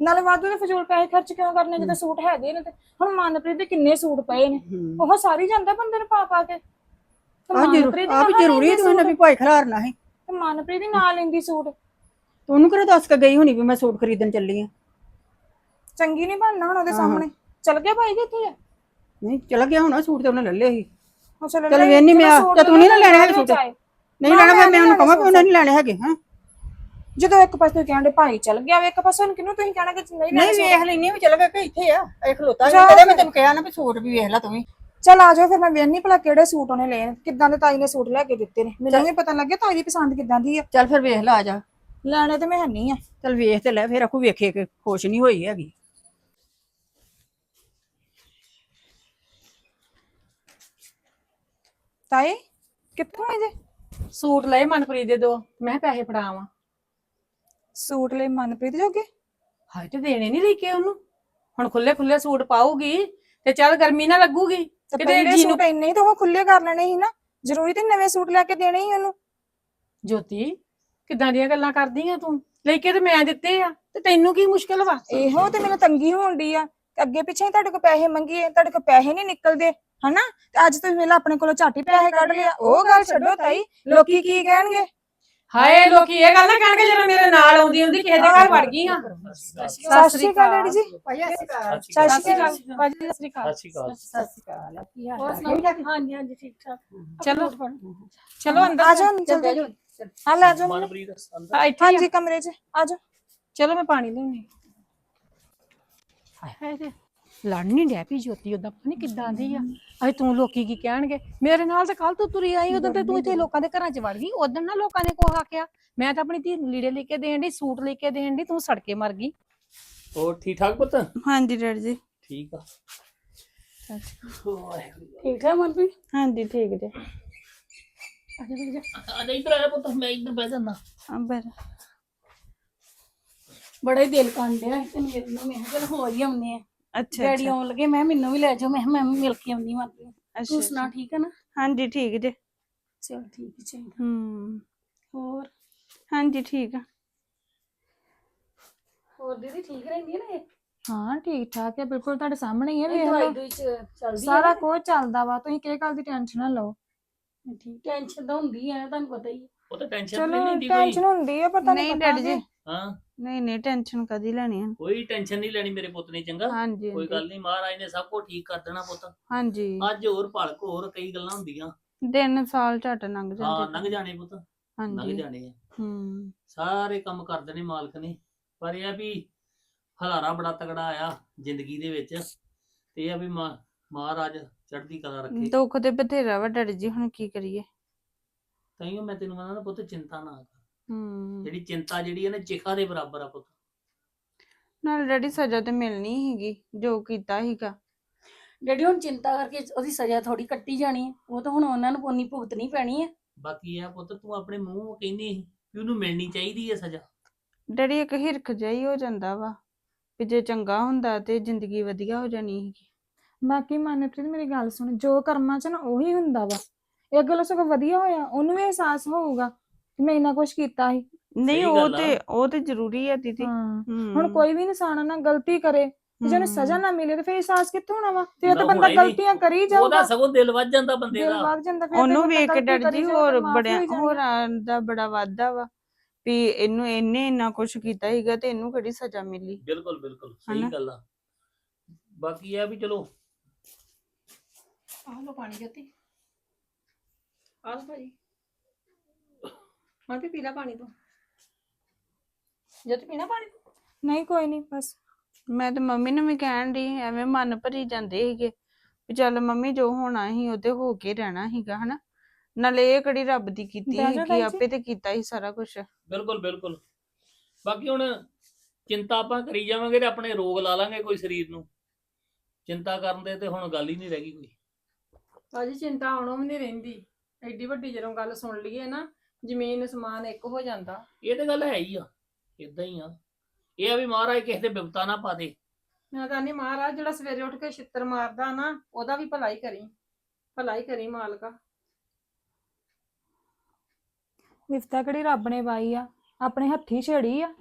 ਨਾਲੇ ਵਾਧੂ ਦੇ ਫਜ਼ੂਲ ਪੈਸੇ ਖਰਚ ਕਿਉਂ ਕਰਨੇ ਜਦੋਂ ਸੂਟ ਹੈਗੇ ਨੇ ਤੇ ਹੁਣ ਮਨਪ੍ਰੀਤ ਦੇ ਕਿੰਨੇ ਸੂਟ ਪਏ ਨੇ। ਉਹ ਸਾਰੀ ਜਾਂਦਾ ਬੰਦੇ ਨੂੰ ਪਾ ਪਾ ਕੇ। ਤੇ ਆ ਜ਼ਰੂਰ ਮਨਪ੍ਰੀਤ ਆ ਵੀ ਨਾਲ ਜ਼ਰੂਰੀ ਲੈਂਦੀ ਤੂੰ ਇਹਨਾਂ ਵੀ ਭਾਈ ਖਲਾਰਨਾ ਹੈ। ਤੇ ਮਨਪ੍ਰੀਤ ਹੀ ਨਾਲ ਲੈਂਦੀ ਸੂਟ। ਤੂੰ ਉਹਨੂੰ ਕਿਹੜਾ ਦੱਸ ਕੇ ਗਈ ਹੋਣੀ ਵੀ ਮੈਂ ਸੂਟ ਖਰੀਦਣ ਚੱਲੀ ਆ? ਚੰਗੀ ਨਹੀਂ ਬਣਨਾ ਹੁਣ ਉਹਦੇ ਸਾਹਮਣੇ। ਚਲ ਗਿਆ ਭਾਈ ਕਿੱਥੇ ਆ ਨਹੀਂ ਚਲਾ ਗਿਆ ਹੋਣਾ ਸੂਟ ਤੇ ਉਹਨੇ ਲੈ ਲਿਆ ਸੀ। ਚਲੋ ਚੱਲ ਲੈ, ਵੇਹਨੀ ਮੈਂ ਜਦੋਂ ਸੂਟ ਤੇ ਤੂੰ ਨਹੀਂ ਨਾ ਲੈਣੇ ਹੈਗੇ ਸੂਟ। ਨਹੀਂ ਲੈਣਾ ਫਿਰ ਮੈਂ ਉਹਨੂੰ ਕਹਾਂ ਵੀ ਉਹਨੇ ਨਹੀਂ ਲੈਣੇ ਹੈਗੇ ਹਾਂ? ਜਦੋਂ ਇੱਕ ਪਾਸੇ ਕਹਿੰਦੇ ਭਾਈ ਚਲ ਗਿਆ ਵੇ ਇੱਕ ਪਾਸੇ ਹੁਣ ਕਿਹਨੂੰ ਤੁਸੀਂ ਕਹਿਣਾ ਕਿ ਨਹੀਂ ਲੈਣੇ ਨਹੀਂ ਵੇਖ ਲੈਣੀ ਵੀ ਚਲ ਗਿਆ ਕਿ ਇੱਥੇ ਆ ਇਹ ਖਲੋਤਾ ਜਾ ਕਦੇ ਮੈਂ ਤੈਨੂੰ ਕਿਹਾ ਨਾ ਵੀ ਸੂਟ ਵੀ ਵੇਖ ਲੈ ਤੂੰ ਵੀ। ਚਲ ਆ ਜਾਓ ਫਿਰ ਮੈਂ ਵੇਖਣੀ ਭਲਾ ਕਿਹੜੇ ਸੂਟ ਉਹਨੇ ਲਏ ਨੇ ਕਿੱਦਾਂ ਦੇ ਤਾਈ ਨੇ ਸੂਟ ਲੈ ਕੇ ਦਿੱਤੇ ਨੇ। ਮੈਨੂੰ ਵੀ ਪਤਾ ਲੱਗਿਆ ਤਾਈ ਦੀ ਪਸੰਦ ਕਿੱਦਾਂ ਦੀ ਆ। ਚੱਲ ਫਿਰ ਵੇਖ ਲੈ ਆ ਜਾ। ਲੈਣੇ ਤੇ ਮੈਂ ਹੈਨੀ ਆ। ਚੱਲ ਵੇਖ ਤੇ ਲੈ ਫਿਰ ਆਖੂ ਵੇਖੇ ਕਿ ਖੁਸ਼ ਨਹੀਂ ਹੋਈ ਹੈਗੀ। ਤਾਈ ਕਿੱਥੋਂ ਆਏ ਜੇ? ਸੂਟ ਲਏ ਮਨਪ੍ਰੀਤ ਦੇ ਦੋ ਮੈਂ ਕਿਹਾ ਪੈਸੇ ਫੜਾਵਾਂ। ਸੂਟ ਲਈ ਮਨਪ੍ਰੀਤ ਜੋਗੇ? ਹਾਏ ਤੇ ਦੇਣੇ ਨਹੀਂ ਲੈ ਕੇ ਉਹਨੂੰ। ਹੁਣ ਖੁੱਲੇ ਖੁੱਲੇ ਸੂਟ ਪਾਉਗੀ ਤੇ ਚੱਲ ਗਰਮੀ ਨਾ ਲੱਗੂਗੀ। ਤੇ ਕਿਤੇ ਪਹਿਲੇ ਜੀ ਨੂੰ ਸੂਟ ਇੰਨੇ ਹੀ ਤਾਂ ਉਹ ਖੁੱਲੇ ਕਰ ਲੈਣੇ ਸੀ ਨਾ। ਜ਼ਰੂਰੀ ਤੇ ਨਵੇਂ ਸੂਟ ਲੈ ਕੇ ਦੇਣੇ ਹੀ ਉਹਨੂੰ। ਜੋਤੀ ਕਿੱਦਾਂ ਦੀਆਂ ਗੱਲਾਂ ਕਰਦੀਆਂ ਤੂੰ? ਲੈ ਕੇ ਤੇ ਮੈਂ ਦਿੱਤੇ ਆ ਤੇ ਤੈਨੂੰ ਕੀ ਮੁਸ਼ਕਲ ਵਾ? ਇਹੋ ਤੇ ਮੈਨੂੰ ਤੰਗੀ ਹੋਣ ਡਈ ਆ। ਅੱਗੇ ਪਿੱਛੇ ਹੀ ਤੁਹਾਡੇ ਕੋਲ ਪੈਸੇ ਮੰਗੀਏ ਤੁਹਾਡੇ ਕੋਲ ਪੈਸੇ ਨਹੀਂ ਨਿਕਲਦੇ। ਹਨਾ? ਤੇ ਅੱਜ ਤੁਸੀਂ ਵੇਲਾ ਆਪਣੇ ਕੋਲੋਂ ਝਾਟੀ ਪੈਸੇ ਕੱਢ ਲਿਆ ਉਹ ਗੱਲ ਛੱਡੋ ਤਾਈ ਲੋਕੀ ਕੀ ਕਹਿਣਗੇ? ਹਾਏ ਲੋਕੀ ਇਹ ਗੱਲ ਨਾ ਕਹਿਣਗੇ ਜਦੋਂ ਮੇਰੇ ਨਾਲ ਆਉਂਦੀ ਹੁੰਦੀ ਕਿਸੇ ਦੇ ਘਰ ਵੜ ਗਈ ਹਾਂ। ਸਤਿ ਸ਼੍ਰੀ ਅਕਾਲ ਡੈਡੀ ਜੀ। ਸਤਿ ਸ਼੍ਰੀ ਅਕਾਲ। ਭਾਜੀ ਸਤਿ ਸ਼੍ਰੀ ਅਕਾਲ। ਸਤਿ ਸ਼੍ਰੀ ਅਕਾਲ। ਸਤਿ ਸ਼੍ਰੀ ਅਕਾਲ। ਕੀ ਹਾਲ ਹਾਂਜੀ ਹਾਂਜੀ ਠੀਕ ਠਾਕ। ਚਲੋ। ਚਲੋ ਅੰਦਰ। ਆ ਜਾਓ ਜਾਓ। ਆ ਲੈ ਜਾਓ। ਮਨਪ੍ਰੀਤ ਅੰਦਰ। ਇੱਥੇ ਹੀ ਆ। ਹਾਂਜੀ ਕਮਰੇ 'ਚ। ਆ ਜਾਓ। ਚਲੋ ਮੈਂ ਪਾਣੀ ਲਿਆਉਣੀ ਹਾਏ ਹਾਏ। ਤੇ ਲੜ ਨਹੀਂ ਡਿਆ ਪਈ ਜੋਤੀ ਉਹਦਾ ਪਤਾ ਨਹੀਂ ਕਿੱਦਾਂ ਦੀ ਆ। ਅਜੇ ਤੂੰ ਲੋਕੀ ਕੀ ਕਹਿਣਗੇ? ਮੇਰੇ ਨਾਲ ਤਾਂ ਕੱਲ ਤੂੰ ਤੁਰੀ ਆਈ ਉਦੋਂ ਤੇ ਤੂੰ ਇੱਥੇ ਲੋਕਾਂ ਦੇ ਘਰਾਂ 'ਚ ਵੜ ਗਈ ਉਦੋਂ ਨਾ ਲੋਕਾਂ ਨੇ ਕੋਹ ਆਖਿਆ। ਮੈਂ ਤਾਂ ਆਪਣੀ ਧੀ ਨੂੰ ਲੀੜੇ ਲੈ ਕੇ ਦੇਣ ਦੀ ਸੂਟ ਲੈ ਕੇ ਦੇਣ ਦੀ ਤੂੰ ਸੜਕੇ ਮਰ ਗਈ। ਹੋਰ ਠੀਕ ਠਾਕ ਪੁੱਤ? ਹਾਂਜੀ ਡੈਡੀ ਜੀ। ਠੀਕ ਆ। ਠੀਕ ਹੈ ਮਨਪ੍ਰੀਤ ਹਾਂਜੀ ਠੀਕ ਜੀ। ਆ ਜਾ ਇੱਧਰ ਆ ਪੁੱਤ ਮੈਂ ਇੱਧਰ ਬਹਿ ਜਾਣਾ ਅੰਬਰ ਬੜਾ ਹੀ ਦਿਲ ਕੰਡਿਆ ਤੇ ਮੇਰੇ ਨੂੰ ਮੈਂ ਕਿਹਾ ਚਲ ਹੋ ਹੀ ਆਉਂਦੇ ਆ। ਅੱਛਾ ਡੈਡੀ ਆਉਣ ਲੱਗੇ ਮੈਂ ਮੈਨੂੰ ਵੀ ਲੈ ਜਾਓ ਮੈਂ ਕਿਹਾ ਮੈਂ ਵੀ ਮਿਲ ਕੇ ਆਉਂਦੀ ਹਾਂ। ਤੂੰ ਅੱਛਾ। ਸੁਣਾ ਠੀਕ ਹੈ ਨਾ? ਹਾਂਜੀ ਠੀਕ ਜੀ। ਚਲ ਠੀਕ ਚੰਗਾ। ਹੂੰ। ਹੋਰ? ਹਾਂਜੀ ਠੀਕ ਆ। ਹੋਰ ਦੀਦੀ ਠੀਕ ਰਹਿੰਦੀ ਹੈ ਨਾ ਇਹ? ਹਾਂ ਠੀਕ ਠਾਕ ਹੈ ਬਿਲਕੁਲ ਤੁਹਾਡੇ ਸਾਹਮਣੇ ਹੀ ਹੈ ਵੇਖ ਦਵਾਈ ਲਓ। ਦੂਈ ਚ ਚੱਲਦੀ ਸਾਰਾ ਕੁਝ ਚੱਲਦਾ ਵਾ ਤੁਸੀਂ ਕਿਹ ਗੱਲ ਦੀ ਟੈਨਸ਼ਨ ਨਾ ਲਓ। ਹੈ ਠੀਕ ਟੈਨਸ਼ਨ ਤਾਂ ਹੁੰਦੀ ਹੈ ਤੁਹਾਨੂੰ ਪਤਾ ਹੀ ਹੈ ਉਹ ਤਾਂ ਟੈਨਸ਼ਨ ਚਲੋ ਨਹੀਂ ਲੈਂਦੀ ਕੋਈ। ਟੈਨਸ਼ਨ ਹੁੰਦੀ ਹੈ ਪਰ ਤੁਹਾਨੂੰ ਨਹੀਂ ਪਤਾ ਡੈਡੀ ਜੀ। ਹਾਂ? ਨਹੀਂ ਨਹੀਂ ਟੈਨਸ਼ਨ ਕਦੀ ਲੈਣੀ ਆ। ਕੋਈ ਟੈਨਸ਼ਨ ਨਹੀਂ ਲੈਣੀ ਮੇਰੇ ਪੁੱਤ ਨੇ ਚੰਗਾ? ਹਾਂਜੀ ਕੋਈ। ਗੱਲ ਨਹੀਂ ਮਹਾਰਾਜ ਨੇ ਸਭ ਕੁਝ ਠੀਕ ਕਰ ਦੇਣਾ ਪੁੱਤ। ਹਾਂਜੀ। ਅੱਜ ਹੋਰ ਭਲਕ ਹੋਰ ਕਈ ਗੱਲਾਂ ਹੁੰਦੀਆਂ। ਦਿਨ ਸਾਲ ਝਟ ਲੰਘ ਹਾਂ ਜਾਂਦੇ ਲੰਘ ਜਾਣੇ ਪੁੱਤ। ਲੰਘ ਹਾਂਜੀ। ਜਾਣੇ ਆ। ਹੂੰ। ਸਾਰੇ ਕੰਮ ਕਰ ਦੇਣੇ ਮਾਲਕ ਨੇ। ਪਰ ਇਹ ਆ ਵੀ ਹਲਾਰਾ ਬੜਾ ਤਗੜਾ ਆਇਆ ਜ਼ਿੰਦਗੀ ਦੇ ਵਿੱਚ। ਤੇ ਇਹ ਆ ਵੀ ਮਹਾਰਾਜ ਚੜ੍ਹਦੀ ਕਲਾ ਰੱਖੇ। ਦੁੱਖ ਤੇ ਬਥੇਰਾ ਵਾ ਡੈਡੀ ਜੀ ਹੁਣ ਕੀ ਕਰੀਏ? ਤਾਈਓ ਮੈਂ ਤੈਨੂੰ ਕਹਿੰਦਾ ਪੁੱਤ ਚਿੰਤਾ ਨਾ ਕਰ। ਹੂੰ। ਜਿਹੜੀ ਚਿੰਤਾ ਜਿਹੜੀ ਹੈ ਨਾ ਚਿਖਾ ਦੇ ਬਰਾਬਰ ਆ ਪੁੱਤ। ਨਾਲ ਡੈਡੀ ਸਜ਼ਾ ਤੇ ਮਿਲਣੀ ਹੀਗੀ ਜੋ ਕੀਤਾ ਹੀਗਾ ਡੈਡੀ ਹੁਣ ਚਿੰਤਾ ਕਰਕੇ ਉਹਦੀ ਸਜ਼ਾ ਥੋੜੀ ਕੱਟੀ ਜਾਣੀ ਹੈ ਉਹ ਤਾਂ ਹੁਣ ਉਹਨਾਂ ਨੂੰ ਪੋਨੀ ਭੁਗਤਣੀ ਪੈਣੀ ਹੈ ਬਾਕੀ ਇਹ ਆ ਪੁੱਤ ਤੂੰ ਆਪਣੇ ਮੂੰਹ ਕਹਿੰਦੀ ਸੀ ਵੀ ਉਹਨੂੰ ਮਿਲਣੀ ਚਾਹੀਦੀ ਹੈ ਸਜ਼ਾ। ਡੈਡੀ ਇੱਕ ਹਿਰਖ ਜਿਹਾ ਹੀ ਹੋ ਜਾਂਦਾ ਵਾ ਵੀ ਜੇ ਚੰਗਾ ਹੁੰਦਾ ਤੇ ਜ਼ਿੰਦਗੀ ਵਧੀਆ ਹੋ ਜਾਣੀ ਸੀਗੀ। ਬਾਕੀ ਮਨਪ੍ਰੀਤ ਮੇਰੀ ਗੱਲ ਸੁਣ ਜੋ ਕਰਮਾਂ ਚ ਨਾ ਉਹੀ ਹੁੰਦਾ ਵਾ। ਇਹ ਗੱਲ ਸਗੋਂ ਵਧੀਆ ਹੋਇਆ ਉਹਨੂੰ ਵੀ ਅਹਿਸਾਸ ਹੋਊਗਾ। ਕਿ ਮੈਂ ਇੰਨਾ ਕੁਝ ਕੀਤਾ ਸੀ। ਨਹੀਂ ਸਹੀ ਉਹ ਗੱਲ ਆ। ਤੇ ਉਹ ਤੇ ਜ਼ਰੂਰੀ ਹੈ ਦੀਦੀ। ਹਾਂ। ਹੁਣ ਕੋਈ ਵੀ ਇਨਸਾਨ ਨਾ ਗਲਤੀ ਕਰੇ ਤੇ ਜੇ ਉਹਨੂੰ ਸਜ਼ਾ। ਨਾ ਮਿਲੇ ਤੇ ਫਿਰ ਅਹਿਸਾਸ ਕਿੱਥੋਂ ਹੋਣਾ ਵਾ? ਫਿਰ ਤਾਂ ਨਾ ਬੰਦਾ ਹੋਣਾ ਹੀ ਨਹੀਂ। ਗਲਤੀਆਂ ਕਰੀ ਉਹਦਾ ਜਾਊਗਾ। ਸਗੋਂ ਦਿਲ ਵੱਜ ਜਾਂਦਾ ਬੰਦੇ ਦਿਲ ਦਾ। ਜਾਂਦਾ ਫਿਰ ਤੇ ਉਹਨੂੰ ਵੇਖ ਕੇ ਕਰੀ ਜੀ ਹੋਰ ਤੇ ਬੜਿਆ। ਹੋਰਾਂ ਦਾ ਬੜਾ ਵਾਧਾ ਵਾ ਵੀ ਇਹਨੂੰ ਇਹਨੇ ਇੰਨਾ ਕੁਝ ਕੀਤਾ ਹੀਗਾ ਤੇ ਇਹਨੂੰ ਕਿਹੜੀ ਸਜ਼ਾ ਮਿਲੀ? ਬਿਲਕੁਲ ਬਿਲਕੁਲ। ਹਨਾ? ਸਹੀ ਗੱਲ ਆ। ਬਾਕੀ ਇਹ ਆ ਵੀ ਚਲੋ। ਆਹ ਲੋ ਪਾਣੀ ਜੋਤੀ। ਆਹ ਲਓ ਭਾਜੀ। ਮੈਂ ਪੀਲਾ ਪਾਣੀ ਤੋਂ। ਜੋਤੀ ਪੀਣਾ ਪਾਣੀ? ਤੂੰ? ਨਹੀਂ ਕੋਈ ਨਹੀਂ ਬਸ। ਮੈਂ ਤੇ ਮੰਮੀ ਨੂੰ ਵੀ ਕਹਿਣ ਦੀ ਐਵੇਂ ਮਨ ਭਰੀ ਜਾਂਦੇ ਸੀਗੇ ਵੀ ਚੱਲ ਮੰਮੀ ਜੋ ਹੋਣਾ ਸੀ ਉਹ ਤੇ ਹੋ ਕੇ ਰਹਿਣਾ ਸੀਗਾ ਹਨਾ? ਨਾਲੇ ਇਹ ਕਿਹੜੀ ਰੱਬ ਦੀ ਕੀਤੀ ਬਹਿ ਜਾ ਸੀਗੀ ਤਾਈ ਜੀ। ਆਪੇ ਤੇ ਕੀਤਾ ਹੀ ਸਾਰਾ ਕੁਝ ਬਿਲਕੁਲ ਬਿਲਕੁਲ। ਬਾਕੀ ਹੁਣ ਚਿੰਤਾ ਆਪਾਂ ਕਰੀ ਜਾਵਾਂਗੇ ਤੇ ਆਪਣੇ ਰੋਗ ਲਾ ਲਾਂਗੇ ਕੋਈ ਸਰੀਰ ਨੂੰ। ਚਿੰਤਾ ਕਰਨ ਦੇ ਤੇ ਹੁਣ ਗੱਲ ਹੀ ਨਹੀਂ ਰਹਿ ਗਈ ਕੋਈ। ਭਾਜੀ ਚਿੰਤਾ ਆਉਣੋਂ ਵੀ ਨਹੀਂ ਰਹਿੰਦੀ। ਐਡੀ ਵੱਡੀ ਜਦੋਂ ਗੱਲ ਸੁਣ ਲਈਏ ਨਾ ਜ਼ਮੀਨ ਅਸਮਾਨ ਇੱਕ ਹੋ ਜਾਂਦਾ। ਇਹ ਤੇ ਗੱਲ ਹੈ ਹੀ ਆ ਇਦਾਂ ਹੀ ਆ। ਇਹ ਆ ਵੀ ਮਹਾਰਾਜ ਕਿਸੇ ਤੇ ਬਿਪਤਾ ਨਾ ਪਾ ਦੇ। ਮੈਂ ਤਾਂ ਨਹੀਂ ਮਹਾਰਾਜ ਜਿਹੜਾ ਸਵੇਰੇ ਉੱਠ ਕੇ ਛਿੱਤਰ ਮਾਰਦਾ ਨਾ ਉਹਦਾ ਵੀ ਭਲਾਈ ਕਰੀ। ਭਲਾਈ ਕਰੀ ਮਾਲਕਾ। ਵਿਫਤਾ ਕਿਹੜੀ ਰੱਬ ਨੇ ਪਾਈ ਆ? ਆਪਣੇ ਹੱਥੀ ਛੇੜੀ ਆ।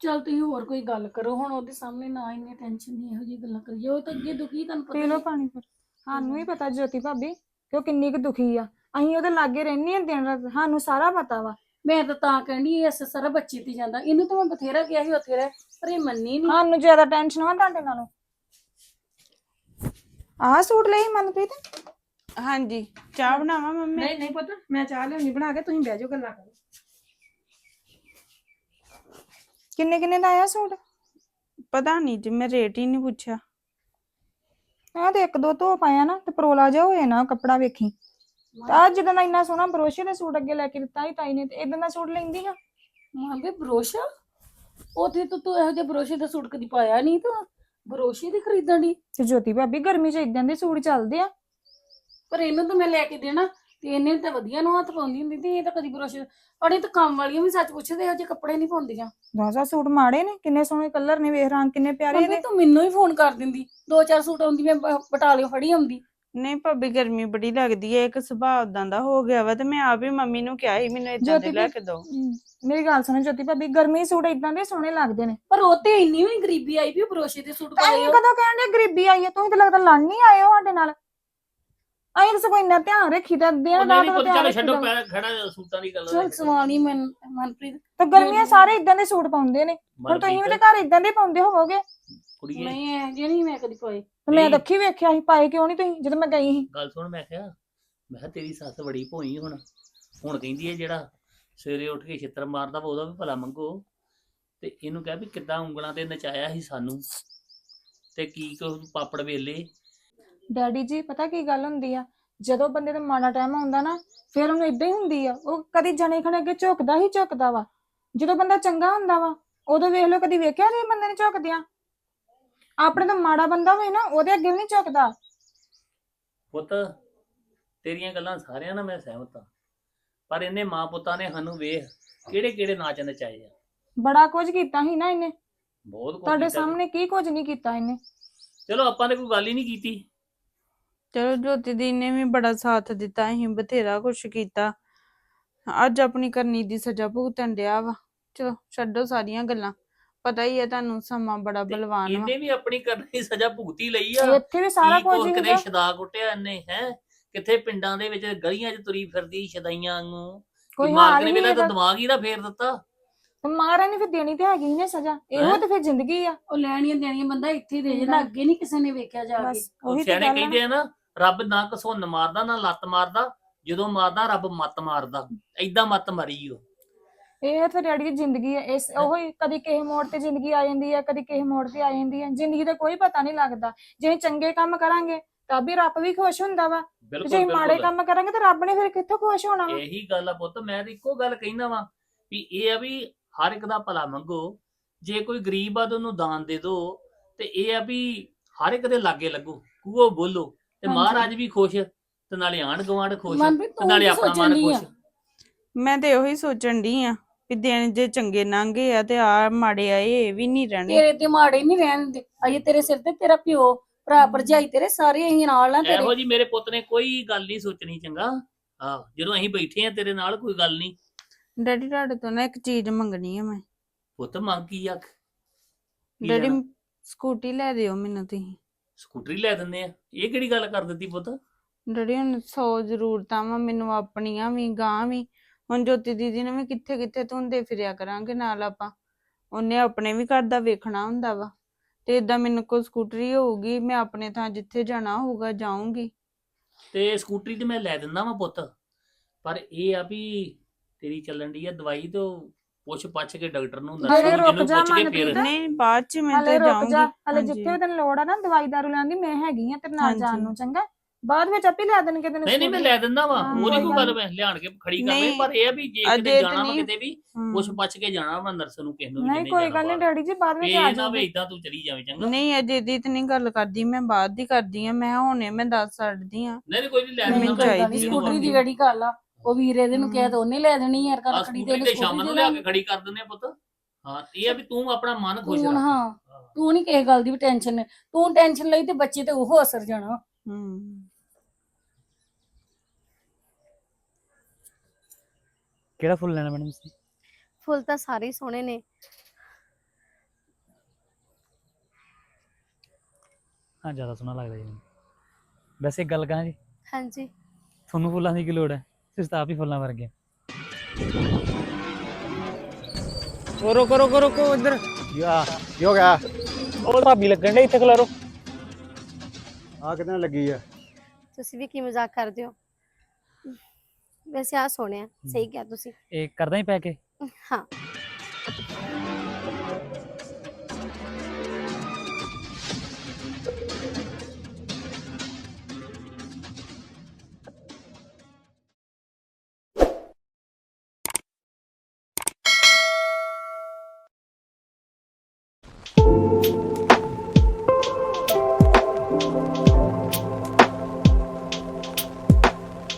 ਚਲ ਤੁਸੀਂ ਹੋਰ ਕੋਈ ਗੱਲ ਕਰੋ ਹੁਣ ਉਹਦੇ ਸਾਹਮਣੇ ਨਾ ਇੰਨੀ ਟੈਨਸ਼ਨ ਨਹੀਂ ਇਹੋ ਜਿਹੀ ਗੱਲਾਂ ਕਰੀਏ। ਉਹ ਤਾਂ ਅੱਗੇ ਦੁਖੀ ਤੁਹਾਨੂੰ ਪਤਾ ਪੀ ਹੀ ਲਓ ਹੈ। ਪਾਣੀ ਫਿਰ। ਸਾਨੂੰ ਵੀ ਪਤਾ ਜੋਤੀ ਭਾਬੀ ਕਿ ਉਹ ਕਿੰਨੀ ਕੁ ਦੁਖੀ ਆ। ਅਸੀਂ ਉਹਦੇ ਲਾਗੇ ਰਹਿੰਦੇ ਆ ਦਿਨ ਰਾਤ ਸਾਨੂੰ ਸਾਰਾ ਪਤਾ ਵਾ। ਮੈਂ ਤਾਂ ਤਾਂ ਕਹਿੰਦੀ ਐ ਸਾਰਾ ਬੱਚੇ ਤੇ ਜਾਂਦਾ। ਇਹਨੂੰ ਤਾਂ ਮੈਂ ਬਥੇਰਾ ਕਿਹਾ ਸੀ ਉੱਥੇ ਰਹਿ ਪਰ ਇਹ ਮੰਨੀ ਨਹੀਂ। ਸਾਨੂੰ ਜ਼ਿਆਦਾ ਟੈਨਸ਼ਨ ਵਾ ਤੁਹਾਡੇ ਨਾਲੋਂ। ਆਹ ਸੂਟ ਲਈ ਮਨਪ੍ਰੀਤ? ਹਾਂਜੀ ਚਾਹ ਬਣਾਵਾਂ ਮੰਮੀ? ਨਹੀਂ ਨਹੀਂ ਪੁੱਤ ਮੈਂ ਚਾਹ ਲਿਆਉਣੀ ਬਣਾ ਕੇ ਤੁਸੀਂ ਬਹਿ ਜਾਓ ਗੱਲਾਂ ਕਰੋ। ਕਿੰਨੇ ਕਿੰਨੇ ਦਾ ਆਇਆ ਸੂਟ? ਪਤਾ ਨਹੀਂ ਜੀ ਮੈਂ ਰੇਟ ਹੀ ਨਹੀਂ ਪੁੱਛਿਆ। ਆ ਤੇ ਇੱਕ ਦੋ ਧੋ ਪਾਇਆ ਨਾ ਤੇ ਪਰੋਲਾ ਜਾ ਹੋਏ ਨਾ ਕੱਪੜਾ ਵੇਖੀ। ਤਾਂ ਜਦੋਂ ਦਾ ਇੰਨਾ ਸੋਹਣਾ ਬਰੋਸ਼ੇ ਦਾ ਸੂਟ ਅੱਗੇ ਲੈ ਕੇ ਦਿੱਤਾ ਸੀ ਤਾਈ ਨੇ ਤੇ ਇਦਾਂ ਦਾ ਸੂਟ ਲੈਂਦੀ ਆ। ਮਾਂ ਵੀ ਬਰੋਸ਼ਾ ਉਥੇ ਤਾਂ ਤੂੰ ਇਹੋ ਜਿਹੇ ਬਰੋਸ਼ੇ ਦਾ ਸੂਟ ਕਦੀ ਪਾਇਆ ਨਹੀਂ ਤਾਂ ਬਰੋਸ਼ੇ ਦੀ ਖਰੀਦਣ ਦੀ ਤੇ ਜੋਤੀ ਭਾਬੀ ਗਰਮੀ 'ਚ ਇਦਾਂ ਦੇ ਸੂਟ ਚੱਲਦੇ ਆ। ਪਰ ਇਹਨੂੰ ਤਾਂ ਮੈਂ ਲੈ ਕੇ ਦੇਣਾ ਤੇ ਇਹਨੇ ਤਾਂ ਵਧੀਆ ਨੂੰ ਹੱਥ ਪਾਉਂਦੀ ਹੁੰਦੀ ਤੇ ਇਹ ਤਾਂ ਕਦੀ ਬਰੋਸ਼ੇ ਅੜੇ ਤਾਂ ਕੰਮ ਵਾਲੀਆਂ ਵੀ ਸੱਚ ਪੁੱਛਦੇ ਇਹੋ ਜਿਹੇ ਕੱਪੜੇ ਨਹੀਂ ਪਾਉਂਦੀਆਂ। ਦਾਸਾ ਸੂਟ ਮਾੜੇ ਨੇ ਕਿੰਨੇ ਸੋਹਣੇ ਕਲਰ ਨੇ ਵੇਖ ਰੰਗ ਕਿੰਨੇ ਪਿਆਰੇ ਮੰਮੀ ਨੇ। ਤੂੰ ਮੈਨੂੰ ਹੀ ਫੋਨ ਕਰ ਦਿੰਦੀ ਦੋ ਚਾਰ ਸੂਟ ਆਉਂਦੀ ਮੈਂ ਬ- ਬਟਾਲਿਓ ਫੜੀ ਆਉਂਦੀ। ਨਹੀਂ ਭਾਬੀ ਗਰਮੀ ਬੜੀ ਲੱਗਦੀ ਹੈ ਇੱਕ ਸੁਭਾਅ ਉਦਾਂ ਦਾ ਹੋ ਗਿਆ ਵਾ ਤੇ ਮੈਂ ਆਪ ਹੀ ਮੰਮੀ ਨੂੰ ਕਿਹਾ ਸੀ ਮੈਨੂੰ ਇਦਾਂ ਦੇ ਲੈ ਕੇ ਦਿਓ ਮੇਰੀ ਗੱਲ ਸੁਣੋ ਜੋਤੀ ਭਾਬੀ ਗਰਮੀ ਸੂਟ ਇਦਾਂ ਦੇ ਸੋਹਣੇ ਲੱਗਦੇ ਨੇ। ਪਰ ਉਹ ਤੇ ਇੰਨੀ ਵੀ ਗਰੀਬੀ ਆਈ ਵੀ ਉਹ ਬਰੋਸ਼ੇ ਦੇ ਸੂਟ ਪਾਏ ਹੋ। ਕਦੋਂ ਕਹਿਣ ਦੇ ਗਰੀਬੀ ਆਈ ਹੈ ਤੁਸੀਂ ਤਾਂ ਲੱਗਦਾ ਲੜਨ ਨਹੀਂ ਆਏ ਹੋ ਸਾਡੇ ਨਾਲ। ਅਸੀਂ ਤਾਂ ਸਗੋਂ ਇੰਨਾ ਧਿਆਨ ਰੱਖੀ ਤਾਂ ਦਿਨ ਰਾਤ ਨਹੀਂ ਦਾ ਪੁੱਤ ਧਿਆਨ ਚੱਲ ਰੱਖੀ ਛੱਡੋ ਦਾ। ਪੈਰ ਖੜਾ ਸੂਟਾਂ ਦੀ ਗੱਲ ਚਲ ਸਵਾਣੀ ਮਨ ਮਨਪ੍ਰੀਤ। ਤੇ ਗਰਮੀਆਂ ਸਾਰੇ ਇਦਾਂ ਦੇ ਸੂਟ ਪਾਉਂਦੇ ਨੇ। ਹੁਣ ਤੁਸੀਂ ਵੀ ਤੇ ਘਰ ਇਦਾਂ ਦੇ ਪਾਉਂਦੇ ਹੋਵੋਗੇ। ਕੁੜੀਏ। ਨਹੀਂ ਇਹ ਜੇ ਨਹੀਂ ਮੈਂ ਕਦੀ ਪਾਏ। ਮੈਂ ਨਹੀਂ। ਦੱਖੀ ਵੇਖਿਆ ਸੀ ਪਾਏ ਕਿਉਂ ਨਹੀਂ ਤੁਸੀਂ ਜਦੋਂ ਮੈਂ ਗਈ ਸੀ। ਗੱਲ ਸੁਣ ਮੈਂ ਕਿਹਾ ਮੈਂ ਕਿਹਾ ਤੇਰੀ ਸੱਸ ਬੜੀ ਭੋਈ ਹੁਣ। ਹੁਣ ਕਹਿੰਦੀ ਹੈ ਜਿਹੜਾ ਸਵੇਰੇ ਉੱਠ ਕੇ ਛਿੱਤਰ ਮਾਰਦਾ ਵਾ ਉਹਦਾ ਵੀ ਭਲਾ ਮੰਗੋ। ਤੇ ਇਹਨੂੰ ਕਹਿ ਵੀ ਕਿੱਦਾਂ ਉਂਗਲਾਂ ਤੇ ਨਚਾਇਆ ਸੀ ਸਾਨੂੰ। ਤੇ ਕੀ ਕੋ ਪਾਪੜ ਵੇਲੇ। ਡੈਡੀ ਜੀ ਪਤਾ ਕੀ ਗੱਲ ਹੁੰਦੀ ਆ? ਜਦੋਂ ਬੰਦੇ ਦਾ ਮਾੜਾ ਟਾਈਮ ਆਉਂਦਾ ਨਾ ਫਿਰ ਉਹਨੂੰ ਇਦਾਂ ਹੀ ਹੁੰਦੀ ਆ। ਉਹ ਕਦੀ ਜਣੇ ਖਣੇ ਅੱਗੇ ਝੁਕਦਾ ਹੀ ਝੁਕਦਾ ਵਾ। ਜਦੋਂ ਬੰਦਾ ਚੰਗਾ ਹੁੰਦਾ ਵਾ ਉਦੋਂ ਵੇਖ ਲਓ ਕਦੀ ਵੇਖਿਆ ਨਹੀਂ ਬੰਦੇ ਨੇ ਝੁਕਦਿਆਂ? ਆਪਣੇ ਤਾਂ ਮਾੜਾ ਬੰਦਾ ਹੋਵੇ ਨਾ ਉਹਦੇ ਅੱਗੇ ਵੀ ਨਹੀਂ ਝੁਕਦਾ। ਪੁੱਤ ਤੇਰੀਆਂ ਗੱਲਾਂ ਸਾਰਿਆਂ ਨਾਲ ਮੈਂ ਸਹਿਮਤ ਹਾਂ। ਪਰ ਇਹਨੇ ਮਾਂ ਪੁੱਤਾਂ ਨੇ ਸਾਨੂੰ ਵੇਖ ਕਿਹੜੇ ਕਿਹੜੇ ਨਾਚ ਨਚਾਏ ਆ। ਬੜਾ ਕੁਝ ਕੀਤਾ ਸੀ ਨਾ ਇਹਨੇ। ਬਹੁਤ ਕੁਝ ਤੁਹਾਡੇ ਕੀਤਾ। ਸਾਹਮਣੇ ਕੀ ਕੁਝ ਨਹੀਂ ਕੀਤਾ ਇਹਨੇ। ਚਲੋ ਆਪਾਂ ਨੇ ਕੋਈ ਗੱਲ ਹੀ ਨਹੀਂ ਕੀਤੀ। ਚਲੋ ਜੋਤੀ ਦੀ ਨੇ ਵੀ ਬੜਾ ਸਾਥ ਦਿੱਤਾ ਅਸੀਂ ਬਥੇਰਾ ਕੁਛ ਕੀਤਾ। ਅੱਜ ਆਪਣੀ ਕਰਨੀ ਦੀ ਸਜ਼ਾ ਭੁਗਤਣ ਡਿਆ ਵਾ। ਚਲੋ ਛੱਡੋ ਸਾਰੀਆਂ ਗੱਲਾਂ। ਪਤਾ ਹੀ ਹੈ ਤੁਹਾਨੂੰ ਸਮਾਂ ਬੜਾ ਬਲਵਾਨ ਵਾ। ਇਹਨੇ ਵੀ ਆਪਣੀ ਕਰਨ ਦੀ ਸਜ਼ਾ ਭੁਗਤੀ ਲਈ ਆ। ਇੱਥੇ ਵੀ ਸਾਰਾ ਕੀ ਕੁਝ ਹੀ ਕਿਤੇ ਹੈਗਾ। ਸ਼ਦਾ ਕੁੱਟਿਆ ਇਹਨੇ ਹੈ? ਕਿੱਥੇ ਪਿੰਡਾਂ ਦੇ ਵਿੱਚ ਗਲੀਆਂ 'ਚ ਤੁਰੀ ਫਿਰਦੀ ਸ਼ਦਾਈਆਂ ਨੂੰ ਕੋਈ ਹਾਲ ਨੇ ਨਹੀਂ ਵੇਲਾ ਤਾਂ ਦਿਮਾਗ ਹੀ ਦਾ ਫੇਰ ਦਿੱਤਾ। ਤੇ ਮਾਰਾ ਨੇ ਫਿਰ ਦੇਣੀ ਤੇ ਹੈਗੀ ਨੇ ਸਜ਼ਾ। ਇਹੋ ਹੈਂ? ਤੇ ਫਿਰ ਜ਼ਿੰਦਗੀ ਆ। ਉਹ ਲੈਣੀਆਂ ਦੇਣੀਆਂ ਬੰਦਾ ਇੱਥੇ ਹੀ ਦੇ ਜਾਂਦਾ ਅੱਗੇ ਨਹੀਂ ਕਿਸੇ ਨੇ ਵੇਖਿਆ ਜਾ ਕੇ। ਉਹੀ ਸਿਆਣੇ ਕਹਿੰਦੇ ਆ ਨਾ ਰੱਬ ਨਾ ਕਸੁੰਨ ਮਾਰਦਾ ਨਾ ਲੱਤ ਮਾਰਦਾ। ਜਦੋਂ ਮਾਰਦਾ ਰੱਬ ਮੱਤ ਮਾਰਦਾ। ਐਦਾਂ ਮੱਤ ਮਾਰੀ ਓ। ਇਹ ਤਾਂ ਡੈਡੀ ਦੀ ਜ਼ਿੰਦਗੀ ਹੈ ਇਸ ਉਹ ਹੀ ਕਦੀ ਕਿਸੇ ਮੋੜ ਤੇ ਜ਼ਿੰਦਗੀ ਆ ਜਾਂਦੀ ਹੈ ਕਦੀ ਕਿਸੇ ਮੋੜ ਤੇ ਆ ਜਾਂਦੀ ਹੈ। ਜ਼ਿੰਦਗੀ ਦਾ ਕੋਈ ਪਤਾ ਨਹੀਂ ਲੱਗਦਾ। ਜੇ ਚੰਗੇ ਕੰਮ ਕਰਾਂਗੇ ਤਾਂ ਵੀ ਰੱਬ ਵੀ ਖੁਸ਼ ਹੁੰਦਾ ਵਾ। ਤੇ ਜੇ ਮਾੜੇ ਕੰਮ ਕਰਾਂਗੇ ਤਾਂ ਰੱਬ ਨੇ ਫਿਰ ਕਿੱਥੋਂ ਖੁਸ਼ ਹੋਣਾ ਵਾ? ਇਹੀ ਗੱਲ ਆ ਪੁੱਤ ਮੈਂ ਤਾਂ ਇੱਕੋ ਗੱਲ ਕਹਿਣਾ ਵਾ ਵੀ ਇਹ ਆ ਵੀ ਹਰ ਇੱਕ ਦਾ ਭਲਾ ਮੰਗੋ। ਜੇ ਕੋਈ ਗਰੀਬ ਆ ਤਾਂ ਉਹਨੂੰ ਦਾਨ ਦੇ ਦਿਓ ਤੇ ਇਹ ਆ ਵੀ ਹਰ ਇੱਕ ਦੇ ਲਾਗੇ ਲੱਗੋ ਕੂਓ ਬੋਲੋ। ਤੇ। ਮਹਾਰਾਜ ਵੀ ਖੁਸ਼ ਤੇ ਨਾਲੇ ਆਂਢ ਗੁਆਂਢ ਖੁਸ਼ ਮਨਪ੍ਰੀਤ ਤੇ ਤੂੰ ਨਾਲੇ ਕੀ ਆਪਣਾ ਸੋਚਣ ਮਨ ਡਈ ਆ? ਖੁਸ਼। ਮੈਂ ਤੇ ਉਹੀ ਸੋਚਣ ਡਈ ਆ। ਵੀ ਦਿਨ ਜੇ ਚੰਗੇ ਲੰਘੇ ਆ ਤੇ ਆ ਮਾੜੇ ਆਏ ਇਹ ਵੀ ਨਹੀਂ ਰਹਿਣੇ। ਤੇਰੇ ਤੇ ਮਾੜੇ ਨਹੀਂ ਰਹਿਣ ਦਿੰਦੇ। ਅਜੇ ਤੇਰੇ ਸਿਰ ਤੇ ਤੇਰਾ ਪਿਓ ਭਰਾ ਭਰਜਾਈ ਤੇਰੇ ਸਾਰੇ ਅਸੀਂ ਨਾਲ ਆ ਤੇਰੇ। ਇਹੋ ਜੀ ਮੇਰੇ ਪੁੱਤ ਨੇ ਕੋਈ ਗੱਲ ਨਹੀਂ ਸੋਚਣੀ ਚੰਗਾ। ਆਹ ਜਦੋਂ ਅਸੀਂ ਬੈਠੇ ਆ ਤੇਰੇ ਨਾਲ ਕੋਈ ਗੱਲ ਨਹੀਂ। ਡੈਡੀ ਤੁਹਾਡੇ ਤੋਂ ਨਾ ਇੱਕ ਚੀਜ਼ ਮੰਗਣੀ ਆ ਮੈਂ। ਪੁੱਤ ਮੰਗ ਕੀ ਆਖ ਕੀ ਡੈਡੀ ਲੈਣਾ? ਸਕੂਟੀ ਲੈ ਦਿਓ ਮੈਨੂੰ ਤੁਸੀਂ। ਸਕੂਟਰੀ ਲੈ ਦਿੰਦੇ ਆ। ਇਹ ਕਿਹੜੀ ਗੱਲ ਕਰ ਦਿੱਤੀ ਪੁੱਤ? ਡੈਡੀ ਹੁਣ ਸੌ ਜ਼ਰੂਰਤਾਂ ਵਾ ਮੈਨੂੰ ਆਪਣੀਆਂ ਵੀ ਗਾਂ ਵੀ। ਹੁਣ ਜੋਤੀ ਦੀਦੀ ਨੇ ਵੀ ਕਿੱਥੇ ਕਿੱਥੇ ਧੁੰਦੇ ਫਿਰਿਆ ਕਰਾਂਗੇ ਨਾਲ ਆਪਾਂ। ਉਹਨੇ ਆਪਣੇ ਵੀ ਘਰ ਦਾ ਵੇਖਣਾ ਹੁੰਦਾ ਵਾ। ਤੇ ਇਦਾਂ ਮੈਨੂੰ ਕੋਲ ਸਕੂਟਰੀ ਹੋਊਗੀ ਮੈਂ ਆਪਣੇ ਥਾਂ ਜਿੱਥੇ ਜਾਣਾ ਹੋਊਗਾ ਜਾਊਂਗੀ। ਤੇ ਸਕੂਟਰੀ ਤੇ ਮੈਂ ਲੈ ਦਿੰਦਾ ਵਾਂ ਪੁੱਤ। ਪਰ ਇਹ ਆ ਵੀ ਤੇਰੀ ਚੱਲਣ ਦੀ ਆ ਦਵਾਈ ਤੋਂ ਪੁੱਛ ਪੱਛ ਕੇ ਡਾਕਟਰ ਨੂੰ ਦੱਸ ਜਿਹੜੇ ਰੁਕ ਜਿਹਨੂੰ ਜਾ ਪੁੱਛ ਕੇ ਮਨਪ੍ਰੀਤ। ਫਿਰ। ਨਹੀਂ ਬਾਅਦ ਚ ਮੈਂ ਹਲੇ ਤੇ ਜਾਊਂਗੀ। ਹਲੇ। ਜਿੱਥੇ ਵੀ ਤੈਨੂੰ ਲੋੜ ਆ ਨਾ ਦਵਾਈ ਦਾਰੂ ਲੈਣ ਦੀ ਮੈਂ ਹੈਗੀ ਆ ਤੇਰੇ ਨਾਲ ਜਾਣ। ਨੂੰ ਚੰਗਾ? ਬਾਅਦ ਵਿੱਚ ਆਪੇ ਲੈ ਦੇਣਗੇ ਤੈਨੂੰ ਨਹੀਂ ਨਹੀਂ ਮੈਂ। ਲੈ ਦਿੰਦਾ ਵਾਂ ਹਾਂ, ਉਹਦੀ ਕੋਈ ਕੋਈ ਗੱਲ ਗੱਲ ਮੈਂ ਲਿਆਣ ਕੇ ਖੜੀ ਕਰ ਲਈ ਨਹੀਂ, ਪਰ ਇਹ ਆ ਵੀ ਜੇ ਅਜੇ ਕਿਤੇ ਤੇ ਜਾਣਾ ਵਾ ਨਹੀਂ। ਕਿਤੇ ਵੀ ਹਮ। ਪੁੱਛ ਪੱਛ ਕੇ ਜਾਣਾ ਵਾ ਨਰਸ ਨੂੰ ਕਿਸੇ ਨੂੰ ਵੀ ਨਹੀਂ ਕੋਈ ਗੱਲ ਨਹੀਂ। ਡੈਡੀ ਜੀ ਬਾਅਦ ਵਿੱਚ ਇਹ ਆ ਨਾ ਜਾਊਗੀ ਵੇ ਇਦਾਂ ਤੂੰ ਚਲੀ ਜਾਵੇਂ ਚੰਗਾ ਨਹੀਂ ਅਜੇ ਦੀ ਤੇ ਨਹੀਂ ਗੱਲ ਕਰਦੀ ਮੈਂ ਬਾਅਦ ਦੀ ਕਰਦੀ ਆ ਮੈਂ ਹੁਣੇ ਮੈਂ ਦੱਸ ਛੱਡਦੀ ਆ ਨਹੀਂ ਨਹੀਂ ਕੋਈ ਨਹੀਂ ਲੈ ਮੈਨੂੰ ਦਿੰਦਾ ਚਾਹੀਦੀ ਜਿਹਨੂੰ ਸਕੂਟਰੀ ਦੀ। ਕਿਹੜੀ ਗੱਲ ਆ ਉਹ ਵੀਰੇ ਦੇ ਨੂੰ। ਕਿਹਾ ਤਾਂ ਉਹਨੇ ਲੈ ਦੇਣੀ ਯਾਰ ਕਰ ਖੜੀ ਸਕੂਟਰੀ ਤੇ ਤੇ ਸ਼ਾਮ ਨੂੰ ਲਿਆ ਕੇ ਖੜੀ ਕਰ ਦਿੰਦੇ ਆ ਪੁੱਤ ਹਾਂ ਇਹ ਆ ਵੀ ਤੂੰ ਆਪਣਾ ਮਨ ਖੁਸ਼ ਤੂੰ ਰੱਖ ਹਾਂ ਤੂੰ ਨਹੀਂ ਕਿਸੇ ਗੱਲ ਦੀ ਵੀ ਟੈਨਸ਼ਨ ਤੂੰ ਟੈਨਸ਼ਨ ਲਈ ਤੇ ਬੱਚੇ ਤੇ ਉਹ ਅਸਰ ਜਾਣਾ ਹੂੰ ਕਿਹੜਾ ਫੁੱਲ ਲੈਣਾ ਮੈਡਮ ਤੁਸੀਂ? ਫੁੱਲ ਤਾਂ ਸਾਰੇ ਹੀ ਸੋਹਣੇ ਨੇ। ਹਾਂ ਜ਼ਿਆਦਾ ਸੋਹਣਾ ਲੱਗਦਾ ਜੀ ਮੈਨੂੰ। ਵੈਸੇ ਇੱਕ ਗੱਲ ਕਹਾਂ ਜੀ? ਹਾਂਜੀ। ਤੁਹਾਨੂੰ ਫੁੱਲਾਂ ਦੀ ਕੀ ਲੋੜ ਹੈ? ਤੁਸੀਂ ਤਾਂ ਆਪ ਹੀ ਫੁੱਲਾਂ ਵਰਗੇ ਓ ਰੁਕੋ ਰੁਕੋ ਰੁਕੋ ਇੱਧਰ। ਯਾ ਕੀ ਹੋ ਗਿਆ? ਉਹ ਭਾਬੀ ਲੱਗਣ ਡੇ ਇੱਥੇ ਖਲਾਰੋ। ਆ ਕਿਦਾਂ ਲੱਗੀ ਆ। ਤੁਸੀਂ ਵੀ ਕੀ ਮਜ਼ਾਕ ਕਰਦੇ ਹੋ? ਵੈਸੇ ਆ ਸੋਹਣੇ ਆ ਸਹੀ ਕਿਹਾ ਤੁਸੀਂ। ਇਹ ਕਰਦਾ ਹੀ ਪੈ ਕੇ? ਹਾਂ।